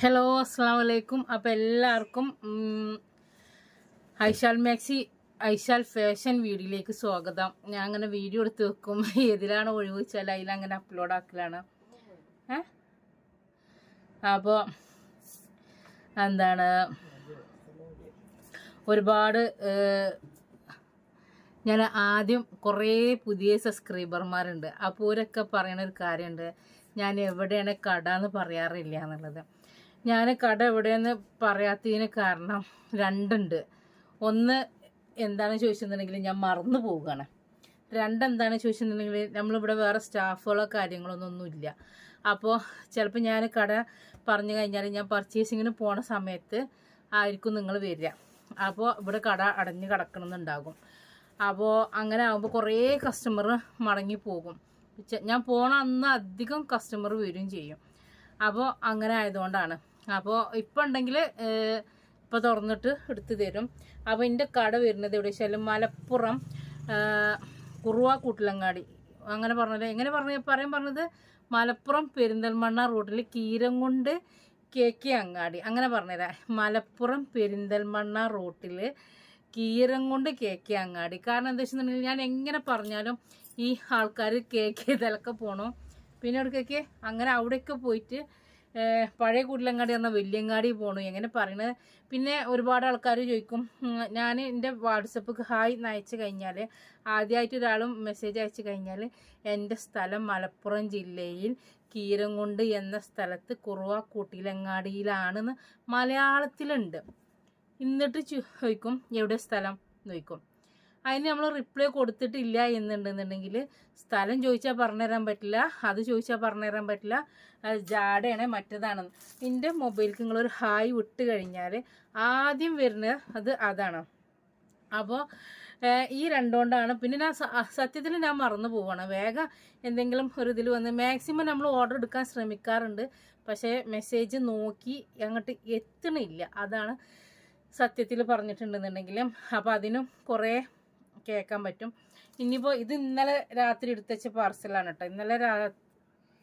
Hello അസ്സാം വലൈക്കും അപ്പോൾ എല്ലാവർക്കും ഐഷാൽ മാക്സി ഐഷാൽ ഫാഷൻ വീഡിയോയിലേക്ക് സ്വാഗതം. ഞാൻ അങ്ങനെ വീഡിയോ എടുത്ത് വെക്കും. ഏതിലാണ് ഒഴിവ് വെച്ചാൽ അതിലങ്ങനെ അപ്ലോഡ് ആക്കലാണ്. ഏ? അപ്പോൾ എന്താണ് ഒരുപാട് ഞാൻ ആദ്യം കുറേ പുതിയ സബ്സ്ക്രൈബർമാരുണ്ട്. അപ്പോൾ അവരൊക്കെ പറയണ ഒരു കാര്യമുണ്ട്. ഞാൻ എവിടെയാണ് കട എന്ന് പറയാറില്ല എന്നുള്ളത്. ഞാൻ കട എവിടെയെന്ന് പറയാത്തതിന് കാരണം രണ്ടുണ്ട്. ഒന്ന് എന്താണ് ചോദിച്ചിട്ടുണ്ടെങ്കിൽ ഞാൻ മറന്നു പോവുകയാണ്. രണ്ടെന്താണ് ചോദിച്ചിട്ടുണ്ടെങ്കിൽ നമ്മളിവിടെ വേറെ സ്റ്റാഫുകളോ കാര്യങ്ങളൊന്നും ഒന്നുമില്ല. അപ്പോൾ ചിലപ്പോൾ ഞാൻ കട പറഞ്ഞു കഴിഞ്ഞാൽ ഞാൻ പർച്ചേസിങ്ങിന് പോണ സമയത്ത് ആയിരിക്കും നിങ്ങൾ വരിക. അപ്പോൾ ഇവിടെ കട അടഞ്ഞ് കിടക്കണമെന്നുണ്ടാകും അപ്പോൾ അങ്ങനെ ആകുമ്പോൾ കുറേ കസ്റ്റമർ മടങ്ങി പോകും. ഞാൻ പോണ അന്ന് അധികം കസ്റ്റമർ വരും ചെയ്യും. അപ്പോൾ അങ്ങനെ ആയതുകൊണ്ടാണ്. അപ്പോൾ ഇപ്പം ഉണ്ടെങ്കിൽ ഇപ്പോൾ തുറന്നിട്ട് എടുത്തു തരും. അപ്പോൾ എന്റെ കട വരുന്നത് എവിടെ വെച്ചാൽ മലപ്പുറം കുറുവ കൂട്ടിലങ്ങാടി. അങ്ങനെ പറഞ്ഞത് എങ്ങനെ പറഞ്ഞ പറയാൻ പറഞ്ഞത്? മലപ്പുറം പെരിന്തൽമണ്ണ റൂട്ടിൽ കീരംകുണ്ട് കെ കെ അങ്ങാടി. അങ്ങനെ പറഞ്ഞുതരാം മലപ്പുറം പെരിന്തൽമണ്ണ റൂട്ടിൽ കീരംകുണ്ട് കെ കെ അങ്ങാടി. കാരണം എന്താ വെച്ചിട്ടുണ്ടെങ്കിൽ ഞാൻ എങ്ങനെ പറഞ്ഞാലും ഈ ആൾക്കാർ കെ കെ ഇതിലൊക്കെ പോകണം പിന്നെ എവിടേക്കൊക്കെ? അങ്ങനെ അവിടെയൊക്കെ പോയിട്ട് പഴയ കുടിലങ്ങാടി എന്ന വലിയങ്ങാടി പോണു. എങ്ങനെ പറയണത് പിന്നെ ഒരുപാട് ആൾക്കാർ ചോദിക്കും ഞാൻ എന്റെ വാട്സപ്പ് ഹായ് അയച്ചു കഴിഞ്ഞാൽ ആദ്യമായിട്ട് ഒരാളും മെസ്സേജ് അയച്ചു കഴിഞ്ഞാൽ എന്റെ സ്ഥലം മലപ്പുറം ജില്ലയിൽ കീരംകുണ്ട് എന്ന സ്ഥലത്ത് കുറുവ കുട്ടിലങ്ങാടിയിലാണെന്ന് മലയാളത്തിലുണ്ട്. എന്നിട്ട് ചോദിക്കും എവിടെ സ്ഥലം? ചോദിക്കും. അതിന് നമ്മൾ റിപ്ലൈ കൊടുത്തിട്ടില്ല എന്നുണ്ടെന്നുണ്ടെങ്കിൽ സ്ഥലം ചോദിച്ചാൽ പറഞ്ഞുതരാൻ പറ്റില്ല അത് ചോദിച്ചാൽ പറഞ്ഞുതരാൻ പറ്റില്ല ജാടയാണ് മറ്റേതാണെന്ന്. എന്റെ മൊബൈലിലേക്ക് നിങ്ങളൊരു ഹായ് വിട്ട് കഴിഞ്ഞാൽ ആദ്യം വരുന്നത് അത് അതാണ്. അപ്പോൾ ഈ രണ്ടുകൊണ്ടാണ്. പിന്നെ ഞാൻ സത്യത്തിൽ ഞാൻ മറന്നു പോവാണ്. വേഗം എന്തെങ്കിലും ഒരു ഇതിൽ വന്ന് മാക്സിമം നമ്മൾ ഓർഡർ എടുക്കാൻ ശ്രമിക്കാറുണ്ട്. പക്ഷേ മെസ്സേജ് നോക്കി അങ്ങോട്ട് എത്തണില്ല. അതാണ് സത്യത്തിൽ പറഞ്ഞിട്ടുണ്ടെന്നുണ്ടെങ്കിലും. അപ്പോൾ അതിനും കുറേ കേൾക്കാൻ പറ്റും. ഇനിയിപ്പോൾ ഇത് ഇന്നലെ രാത്രി എടുത്തുവെച്ച പാർസലാണ് കേട്ടോ ഇന്നലെ രാ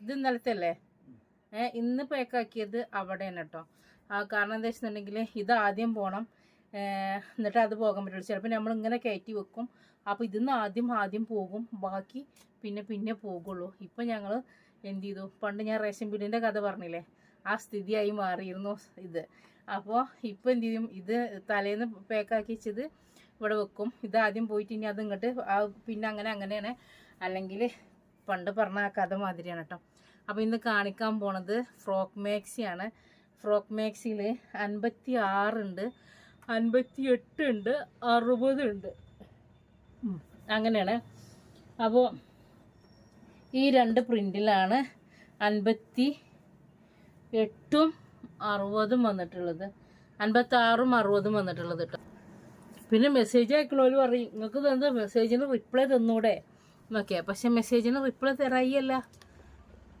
ഇത് ഇന്നലത്തെ അല്ലേ? ഏ ഇന്ന് പാക്കാക്കിയത് അവിടെയാണ് കേട്ടോ ആ കാരണം എന്താ വെച്ചിട്ടുണ്ടെങ്കിൽ ഇത് ആദ്യം പോകണം എന്നിട്ട് അത് പോകാൻ പറ്റുള്ളൂ. ചിലപ്പോൾ നമ്മൾ ഇങ്ങനെ കയറ്റി വെക്കും. അപ്പോൾ ഇതിന്ന് ആദ്യം ആദ്യം പോകും. ബാക്കി പിന്നെ പിന്നെ പോകുള്ളൂ. ഇപ്പം ഞങ്ങൾ എന്ത് ചെയ്തു? പണ്ട് ഞാൻ റേഷൻ ബില്ലിന്റെ കഥ പറഞ്ഞില്ലേ? ആ സ്ഥിതിയായി മാറിയിരുന്നു ഇത്. അപ്പോൾ ഇപ്പോൾ എന്ത് ചെയ്യും? ഇത് തലേന്ന് പാക്കാക്കി വെച്ചത് ഇവിടെ വെക്കും. ആദ്യം പോയിട്ട് ഇനി അത് ഇങ്ങോട്ട് ആ പിന്നെ അങ്ങനെ അങ്ങനെയാണ്. അല്ലെങ്കിൽ പണ്ട് പറഞ്ഞ ആ കഥ മാതിരിയാണ് കേട്ടോ അപ്പോൾ ഇന്ന് കാണിക്കാൻ പോണത് ഫ്രോക്ക് മാക്സിയാണ്. ഫ്രോക്ക് മാക്സിയിൽ അൻപത്തി ആറുണ്ട് അൻപത്തി എട്ട് ഉണ്ട്. അറുപത് ഉണ്ട്. ഉം, അങ്ങനെയാണ്. അപ്പോൾ ഈ രണ്ട് പ്രിന്റിലാണ് അൻപത്തി എട്ടും അറുപതും വന്നിട്ടുള്ളത്. അൻപത്തി ആറും അറുപതും വന്നിട്ടുള്ളത് കേട്ടോ പിന്നെ മെസ്സേജ് അയക്കണോൽ പറയും നിങ്ങൾക്ക് തന്നെ മെസ്സേജിന് റിപ്ലൈ തന്നൂടെ? എന്നൊക്കെ. പക്ഷെ മെസ്സേജിന് റിപ്ലൈ തരായില്ല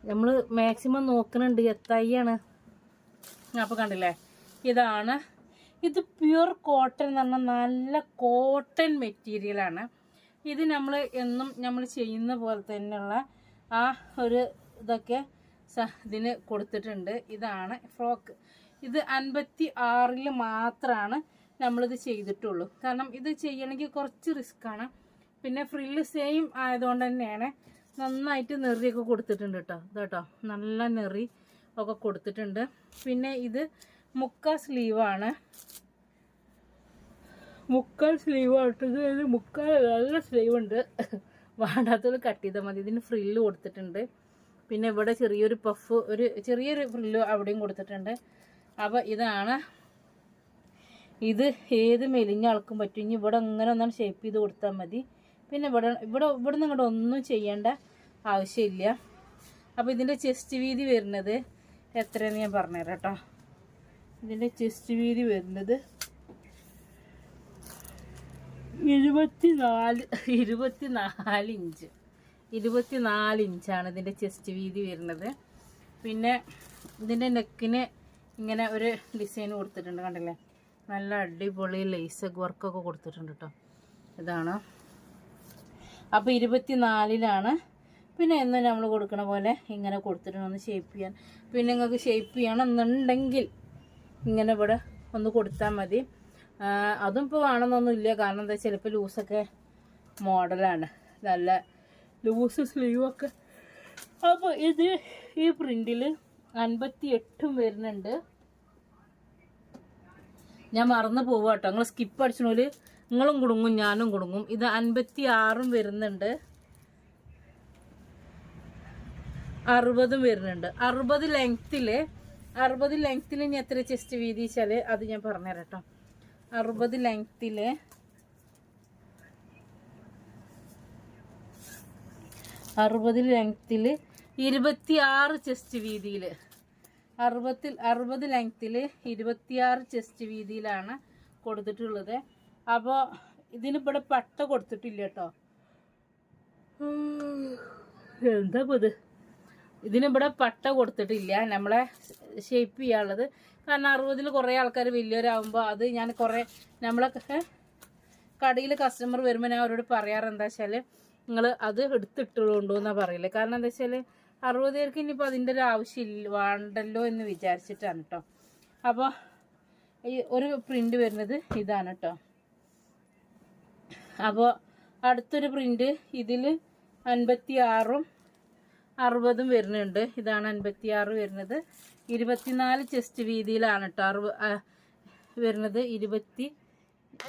നമ്മൾ മാക്സിമം നോക്കുന്നുണ്ട് എത്തായിയാണ്. അപ്പോൾ കണ്ടില്ലേ? ഇതാണ്. ഇത് പ്യുർ കോട്ടൺ എന്ന് പറഞ്ഞാൽ നല്ല കോട്ടൺ മെറ്റീരിയലാണ് ഇത് നമ്മൾ എന്നും നമ്മൾ ചെയ്യുന്ന പോലെ തന്നെയുള്ള ആ ഒരു ഇതൊക്കെ ഇതിന് കൊടുത്തിട്ടുണ്ട്. ഇതാണ് ഫ്രോക്ക്. ഇത് അൻപത്തി ആറിൽ മാത്രമാണ് നമ്മളിത് ചെയ്തിട്ടുള്ളൂ. കാരണം ഇത് ചെയ്യണമെങ്കിൽ കുറച്ച് റിസ്ക്കാണ് പിന്നെ ഫ്രില്ല് സെയിം ആയതുകൊണ്ട് തന്നെയാണ് നന്നായിട്ട് നെറിയൊക്കെ കൊടുത്തിട്ടുണ്ട് കേട്ടോ ഇതാട്ടോ. നല്ല നെറി ഒക്കെ കൊടുത്തിട്ടുണ്ട്. പിന്നെ ഇത് മുക്ക സ്ലീവാണ് മുക്കാൽ സ്ലീവ് ആയിട്ടത് ഇത് മുക്കാൽ നല്ല സ്ലീവ് ഉണ്ട്. വേണ്ടാത്തത് കട്ട് ചെയ്താൽ മതി. ഇതിന് ഫ്രില്ല് കൊടുത്തിട്ടുണ്ട്. പിന്നെ ഇവിടെ ചെറിയൊരു പഫ് ഒരു ചെറിയൊരു ഫ്രില്ല് അവിടെയും കൊടുത്തിട്ടുണ്ട്. അപ്പോൾ ഇതാണ് ഇത് ഏത് മെലിഞ്ഞ ആൾക്കും പറ്റും. ഇനി ഇവിടെ ഇങ്ങനെ ഒന്നാണ് ഷേപ്പ് ചെയ്ത് കൊടുത്താൽ മതി. പിന്നെ ഇവിടെ ഇവിടെ ഇവിടെ നിന്ന് ഇങ്ങോട്ട് ഒന്നും ചെയ്യേണ്ട ആവശ്യമില്ല. അപ്പോൾ ഇതിന്റെ ചെസ്റ്റ് വീതി വരുന്നത് എത്രയെന്ന് ഞാൻ പറഞ്ഞുതരാം കേട്ടോ. ഇതിന്റെ ചെസ്റ്റ് വീതി വരുന്നത് ഇരുപത്തി നാല് ഇരുപത്തി നാല് ഇഞ്ച്. ഇരുപത്തി നാല് ഇഞ്ചാണ് ഇതിന്റെ ചെസ്റ്റ് വീതി വരുന്നത്. പിന്നെ ഇതിന്റെ നെക്കിന് ഇങ്ങനെ ഒരു ഡിസൈൻ കൊടുത്തിട്ടുണ്ട് കണ്ടില്ലേ? നല്ല അടിപൊളി ലേസ് വർക്കൊക്കെ കൊടുത്തിട്ടുണ്ട് കേട്ടോ ഇതാണ്. അപ്പോൾ ഇരുപത്തി നാലിലാണ് പിന്നെ എന്ന് നമ്മൾ കൊടുക്കണ പോലെ ഇങ്ങനെ കൊടുത്തിട്ടുണ്ട് ഒന്ന് ഷേപ്പ് ചെയ്യാൻ. പിന്നെ നിങ്ങൾക്ക് ഷേപ്പ് ചെയ്യണം എന്നുണ്ടെങ്കിൽ ഇങ്ങനെ ഇവിടെ ഒന്ന് കൊടുത്താൽ മതി. അതും ഇപ്പോൾ വേണമെന്നൊന്നുമില്ല കാരണം എന്താ ചിലപ്പോൾ ലൂസൊക്കെ മോഡലാണ് നല്ല ലൂസ് സ്ലീവൊക്കെ അപ്പോൾ ഇത് ഈ പ്രിന്റിൽ അൻപത്തി എട്ടും വരുന്നുണ്ട്. ഞാൻ മറന്നു പോവുക കേട്ടോ. നിങ്ങൾ സ്കിപ്പ് അടിച്ചോൽ നിങ്ങളും കുടുങ്ങും ഞാനും കുടുങ്ങും. ഇത് അൻപത്തി ആറും വരുന്നുണ്ട്. അറുപതും വരുന്നുണ്ട്. അറുപത് ലെങ്ത്തിൽ അറുപത് ലെങ്ത്തിൽ ഇനി എത്ര ചെസ്റ്റ് വീതി വെച്ചാൽ അത് ഞാൻ പറഞ്ഞുതരാം കേട്ടോ. അറുപത് ലെങ്ത്തിൽ അറുപത് ലെങ്ത്തിൽ ഇരുപത്തിയാറ് ചെസ്റ്റ് വീതിയിൽ അറുപത്തിൽ അറുപത് ലെങ്ത്തിൽ ഇരുപത്തിയാറ് ചെസ്റ്റ് വീതിയിലാണ് കൊടുത്തിട്ടുള്ളത്. അപ്പോൾ ഇതിനിവിടെ പട്ട കൊടുത്തിട്ടില്ല കേട്ടോ. എന്താ ഇത്? ഇതിനിവിടെ പട്ട കൊടുത്തിട്ടില്ല. നമ്മളെ ഷേപ്പ് ചെയ്യാനുള്ളത്. കാരണം അറുപതിൽ കുറേ ആൾക്കാർ വലിയവരാകുമ്പോൾ അത് ഞാൻ കുറേ നമ്മളെ കടയിൽ കസ്റ്റമർ വരുമ്പോൾ ഞാൻ അവരോട് പറയാറ് എന്താ വെച്ചാൽ നിങ്ങൾ അത് എടുത്തിട്ടുള്ളൂ എന്നാണ് പറയില്ല കാരണം എന്താ വെച്ചാൽ അറുപത് പേർക്ക് ഇനിയിപ്പോൾ അതിന്റെ ഒരു ആവശ്യമില്ല വേണ്ടല്ലോ എന്ന് വിചാരിച്ചിട്ടാണ് കേട്ടോ അപ്പോൾ ഈ ഒരു പ്രിന്റ് വരുന്നത് ഇതാണ് കേട്ടോ അപ്പോൾ അടുത്തൊരു പ്രിന്റ് ഇതിൽ അൻപത്തി ആറും അറുപതും വരുന്നുണ്ട്. ഇതാണ് അൻപത്തി ആറ് വരുന്നത്. ഇരുപത്തിനാല് ചെസ്റ്റ് വീതിയിലാണ് കേട്ടോ അറുപ വരുന്നത് ഇരുപത്തി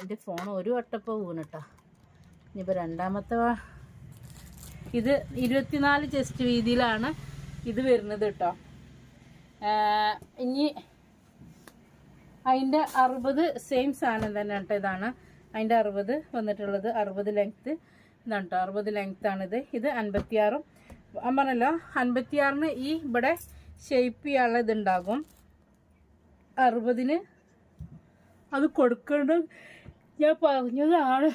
എന്റെ ഫോൺ ഒരു വട്ടപ്പോൾ വീണ് കേട്ടോ ഇനിയിപ്പോൾ രണ്ടാമത്തെ ഇത് ഇരുപത്തിനാല് ചെസ്റ്റ് വീതിയിലാണ് ഇത് വരുന്നത് കേട്ടോ ഇനി അതിന്റെ അറുപത് സെയിം സാധനം തന്നെ കേട്ടോ ഇതാണ്. അതിന്റെ അറുപത് വന്നിട്ടുള്ളത് അറുപത് ലെങ്ത്ത് ഇതാണ് കേട്ടോ അറുപത് ലെങ്ത്താണിത് ഇത്. അൻപത്തിയാറും. പറഞ്ഞല്ലോ അൻപത്തിയാറിന് ഈ ഇവിടെ ഷേപ്പ് ചെയ്യാനുള്ള ഇതുണ്ടാകും അറുപതിന് അത് കൊടുക്കേണ്ട. ഞാൻ പറഞ്ഞതാണ്.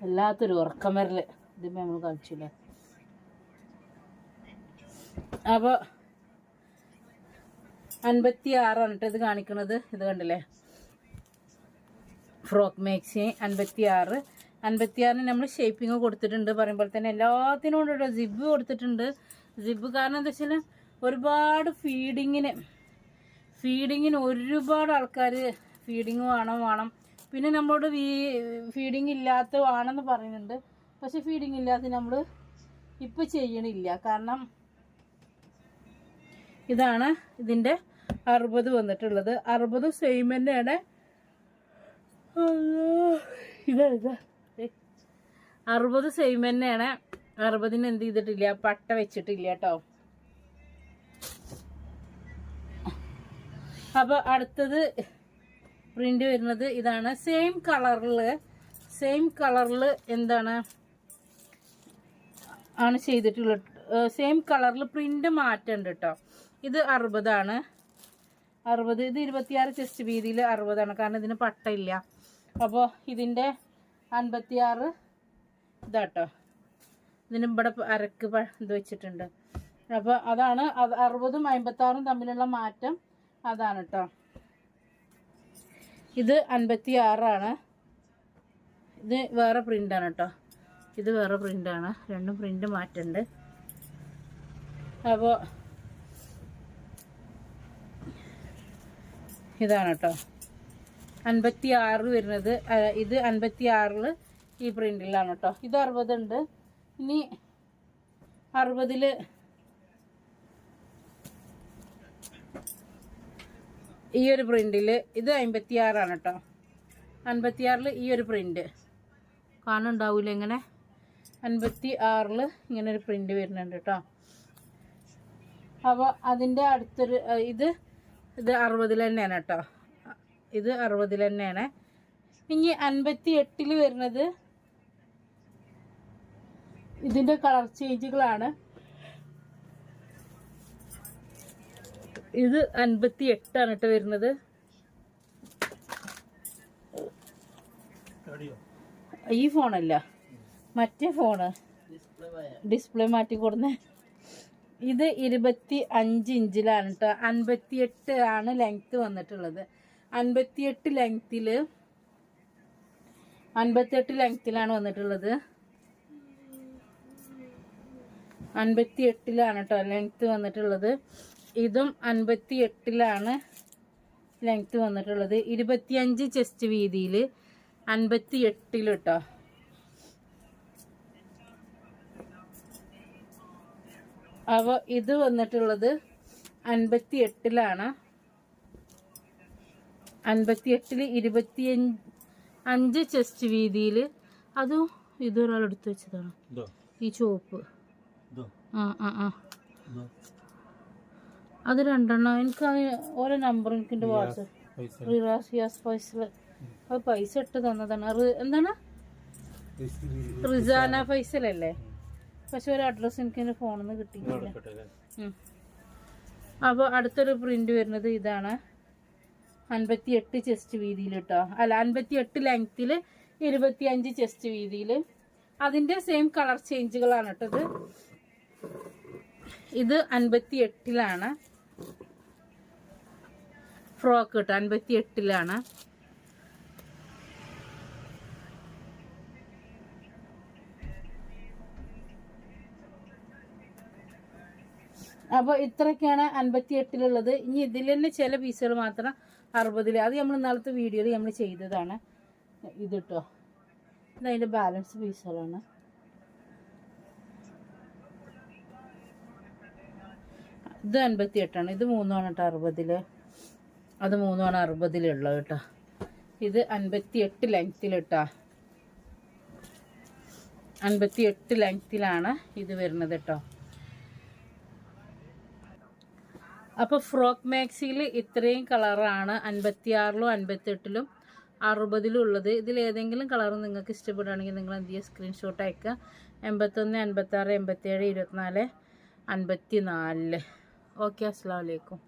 വല്ലാത്തൊരു ഉറക്കം വരൽ. ഇതിപ്പോൾ നമ്മൾ കളിച്ചില്ലേ അപ്പോൾ അൻപത്തി ആറാണ് കേട്ടോ ഇത് കാണിക്കണത് ഇത് കണ്ടില്ലേ? ഫ്രോക്ക് മാക്സി അൻപത്തി ആറ് അൻപത്തി ആറിന് നമ്മൾ ഷേപ്പിംഗ് കൊടുത്തിട്ടുണ്ട്. പറയുമ്പോൾ തന്നെ എല്ലാത്തിനും ഉണ്ട് ജിബ് കൊടുത്തിട്ടുണ്ട്. സിബ് കാരണം എന്താ വെച്ചാൽ ഒരുപാട് ഫീഡിങ്ങിന് ഫീഡിങ്ങിന് ഒരുപാട് ആൾക്കാർ ഫീഡിങ് വേണം വേണം. പിന്നെ നമ്മളോട് വീ ഫീഡിങ് ഇല്ലാത്ത വേണമെന്ന് പറയുന്നുണ്ട്. പക്ഷെ ഫീഡിങ് ഇല്ലാത്ത നമ്മൾ ഇപ്പം ചെയ്യണില്ല. കാരണം ഇതാണ് ഇതിന്റെ അറുപത് വന്നിട്ടുള്ളത്. അറുപത് സെയിം തന്നെയാണ്. ഇതാ ഇതാ. അറുപത് സെയിം തന്നെയാണ്. അറുപതിന് എന്ത് ചെയ്തിട്ടില്ല? പട്ട വെച്ചിട്ടില്ല കേട്ടോ. അപ്പോൾ അടുത്തത് പ്രിന്റ് വരുന്നത് ഇതാണ്. സെയിം കളറിൽ സെയിം കളറിൽ എന്താണ്? ആണ് ചെയ്തിട്ടുള്ളത്. സെയിം കളറിൽ പ്രിന്റ് മാറ്റുണ്ട് കേട്ടോ ഇത് അറുപതാണ്. അറുപത് ഇത് ഇരുപത്തിയാറ് ചെസ്റ്റ് വീതിയിൽ അറുപതാണ്. കാരണം ഇതിന് പട്ടയില്ല. അപ്പോൾ ഇതിന്റെ അൻപത്തിയാറ് ഇതാട്ടോ. ഇതിന് ഇവിടെ അരക്ക് ഇത് വെച്ചിട്ടുണ്ട്. അപ്പോൾ അതാണ് അത് അറുപതും അമ്പത്താറും തമ്മിലുള്ള മാറ്റം. അതാണ് കേട്ടോ ഇത് അൻപത്തി ആറാണ് ഇത് വേറെ പ്രിന്റാണ് കേട്ടോ ഇത് വേറെ പ്രിന്റാണ് രണ്ടും പ്രിന്റ് മാറ്റുണ്ട്. അപ്പോൾ ഇതാണ് കേട്ടോ അൻപത്തി ആറ് വരുന്നത് ഇത് അൻപത്തി ആറിൽ ഈ പ്രിന്റിലാണ് കേട്ടോ ഇത് അറുപതുണ്ട്. ഇനി അറുപതിൽ ഈ ഒരു പ്രിന്റിൽ ഇത് അമ്പത്തിയാറാണ് കേട്ടോ. അൻപത്തി ആറിൽ ഈ ഒരു പ്രിന്റ് കാണുന്നുണ്ടാവില്ല ഇങ്ങനെ? അൻപത്തി ആറിൽ ഇങ്ങനെ ഒരു പ്രിന്റ് വരുന്നുണ്ട് കേട്ടോ. അപ്പോൾ അതിന്റെ അടുത്തൊരു ഇത് ഇത് അറുപതിൽ തന്നെയാണ് കേട്ടോ. ഇത് അറുപതിൽ തന്നെയാണ്. ഇനി അൻപത്തി എട്ടിൽ വരുന്നത് ഇതിന്റെ കളർ ചേഞ്ചുകളാണ്. ഇത് അൻപത്തി എട്ടാണ് കേട്ടോ വരുന്നത് ഈ ഫോണല്ല. മറ്റേ ഫോണ്. ഡിസ്പ്ലേ മാറ്റി കൊടുന്നേ. ഇത് ഇരുപത്തി അഞ്ച് ഇഞ്ചിലാണ് കേട്ടോ അൻപത്തിയെട്ട് ആണ് ലെങ്ത് വന്നിട്ടുള്ളത്. അൻപത്തിയെട്ട് ലെങ്ത്തിൽ അൻപത്തിയെട്ട് ലെങ്ത്തിലാണ് വന്നിട്ടുള്ളത്. അൻപത്തി എട്ടിലാണ് കേട്ടോ ലെങ്ത്ത് വന്നിട്ടുള്ളത്. ഇതും അൻപത്തി എട്ടിലാണ് ലെങ്ത്ത് വന്നിട്ടുള്ളത്. ഇരുപത്തിയഞ്ച് ചെസ്റ്റ് വീതിയിൽ അൻപത്തി എട്ടിൽ കേട്ടോ അവ ഇത് വന്നിട്ടുള്ളത് അൻപത്തി എട്ടിലാണ് അൻപത്തി എട്ടിൽ ഇരുപത്തിയഞ്ച് അഞ്ച് ചെസ്റ്റ് വീതിയിൽ അതും ഇതൊരാൾ എടുത്തു വെച്ചതാണ് ഈ ചുവപ്പ്. ആ ആ ആ. അത് രണ്ടെണ്ണം. എനിക്ക് ഓരോ നമ്പർ എനിക്ക് എന്റെ വാട്സപ്പ്. പൈസ. റിറാസ് യാസ് ഫൈസൽ അത് പൈസ ഇട്ട് തന്നതാണ്. എന്താണ്? റിസാന ഫൈസലല്ലേ പക്ഷെ ഒരു അഡ്രസ്സ് എനിക്ക് എന്റെ ഫോണിൽ നിന്ന് കിട്ടിയിട്ടില്ല അപ്പൊ അപ്പോൾ അടുത്തൊരു പ്രിന്റ് വരുന്നത് ഇതാണ്. അൻപത്തി എട്ട് ചെസ്റ്റ് വീതിയിൽ കേട്ടോ അല്ല അൻപത്തി എട്ട് ലെങ്ത്തിൽ ഇരുപത്തി അഞ്ച് ചെസ്റ്റ് വീതിയിൽ അതിന്റെ സെയിം കളർ ചേഞ്ചുകളാണ് കേട്ടത് ഇത്. അൻപത്തി എട്ടിലാണ് ഫ്രോക്ക് കിട്ടും അൻപത്തി എട്ടിലാണ് അപ്പോൾ ഇത്രയൊക്കെയാണ് അൻപത്തി എട്ടിലുള്ളത് ഇനി ഇതിൽ തന്നെ ചില പീസുകൾ മാത്രം അറുപതിൽ അത് നമ്മൾ ഇന്നാളത്തെ വീഡിയോയിൽ നമ്മൾ ചെയ്തതാണ്. ഇത് കേട്ടോ ഇതതിന്റെ ബാലൻസ് പീസുകളാണ്. ഇത് അൻപത്തി എട്ടാണ് ഇത് മൂന്നാണ് കേട്ടോ അറുപതിൽ അത് മൂന്നുമാണ് അറുപതിലുള്ളത് കേട്ടോ. ഇത് അൻപത്തി എട്ട് ലെങ്ത്തിൽ കേട്ടോ. അൻപത്തി എട്ട് ലെങ്ത്തിലാണ് ഇത് വരുന്നത് കേട്ടോ. അപ്പോൾ ഫ്രോക്ക് മാക്സിയിൽ ഇത്രയും കളറാണ് അൻപത്തി ആറിലും അൻപത്തി എട്ടിലും അറുപതിലും ഉള്ളത്. ഇതിൽ ഏതെങ്കിലും കളർ നിങ്ങൾക്ക് ഇഷ്ടപ്പെടുകയാണെങ്കിൽ നിങ്ങൾ എന്ത് ചെയ്യുക? സ്ക്രീൻഷോട്ട് അയക്കുക. എൺപത്തൊന്ന് എൺപത്താറ് എൺപത്തേഴ് ഇരുപത്തിനാല് അൻപത്തി നാലിൽ ഓക്കെ അസ്സാം വലൈക്കും